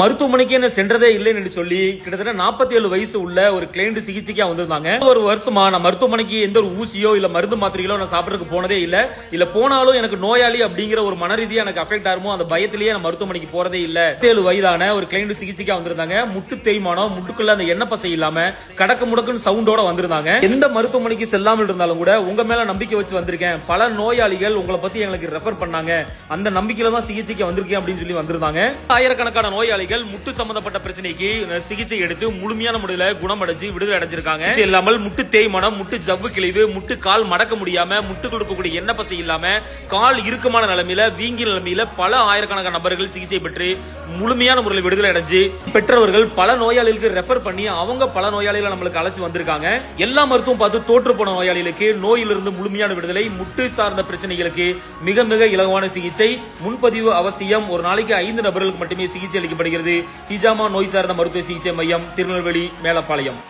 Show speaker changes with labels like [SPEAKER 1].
[SPEAKER 1] மருத்துவமனைக்கு என்ன சென்றதே இல்லைன்னு சொல்லி கிட்டத்தட்ட 47 ஏழு வயசு உள்ள ஒரு கிளைண்ட் சிகிச்சைக்கா வந்திருந்தாங்க. ஒரு வருஷமா நான் மருத்துவமனைக்கு எந்த ஒரு ஊசியோ இல்ல மருந்து மாத்திரைகளோ நான் சாப்பிடறதுக்கு போனதே இல்ல. இல்ல போனாலும் எனக்கு நோயாளி அப்படிங்கிற ஒரு மனரீதியா எனக்கு அஃபெக்ட் ஆகுமோ அந்த பயத்திலேயே நான் மருத்துவமனைக்கு போறதே இல்ல. ஏழு வயதான ஒரு கிளைண்ட் சிகிச்சைக்கா வந்திருந்தாங்க. முட்டு தேய்மானம் முட்டுக்குள்ள அந்த எண்ணெய் பசை இல்லாம கடக்கு முடக்குன்னு சவுண்டோட வந்திருந்தாங்க. எந்த மருத்துவமனைக்கு செல்லாமல் இருந்தாலும் கூட உங்க மேல நம்பிக்கை வச்சு வந்திருக்கேன். பல நோயாளிகள் உங்களை பத்தி எங்களுக்கு ரெஃபர் பண்ணாங்க. அந்த நம்பிக்கையில தான் சிகிச்சைக்கு வந்திருக்கேன் அப்படின்னு சொல்லி வந்திருந்தாங்க. ஆயிரக்கணக்கான நோயாளிகள் முட்டு சம்பந்தப்பட்ட பிரச்சனைக்கு சிகிச்சை எடுத்து முழுமையான முறையில குணமடைஞ்சு விடுதலை அடைஞ்சிருக்காங்க. இல்லாமல் முட்டு தேய்மானம் முட்டு ஜவ்வு கிழிவு முட்டு கால் மடக்க முடியாம முட்டு கொடுக்கக்கூடிய எண்ணெய் பசை இல்லாம கால் இறுக்கமான நிலைமையில வீங்கி நிலைமையில பல ஆயிரக்கணக்கான நபர்கள் சிகிச்சை பெற்று முழுமையான முறையில் விடுதலை அடைஞ்சு பெற்றவர்கள் பல நோயாளிகளுக்கு ரெஃபர் பண்ணி அவங்க பல நோயாளிகளை நம்மளுக்கு அழைச்சு வந்திருக்காங்க. எல்லா மருத்துவம் பார்த்து தோற்று போன நோயாளிகளுக்கு நோயிலிருந்து முழுமையான விடுதலை முட்டு சார்ந்த பிரச்சனைகளுக்கு மிக மிக இலகுவான சிகிச்சை முன்பதிவு அவசியம் ஒரு நாளைக்கு ஐந்து நபர்களுக்கு மட்டுமே சிகிச்சை அளிக்கப்படுகிறது. ஹிஜாமா நோய் சார்ந்த மருத்துவ சிகிச்சை மையம் திருநெல்வேலி மேலப்பாளையம்.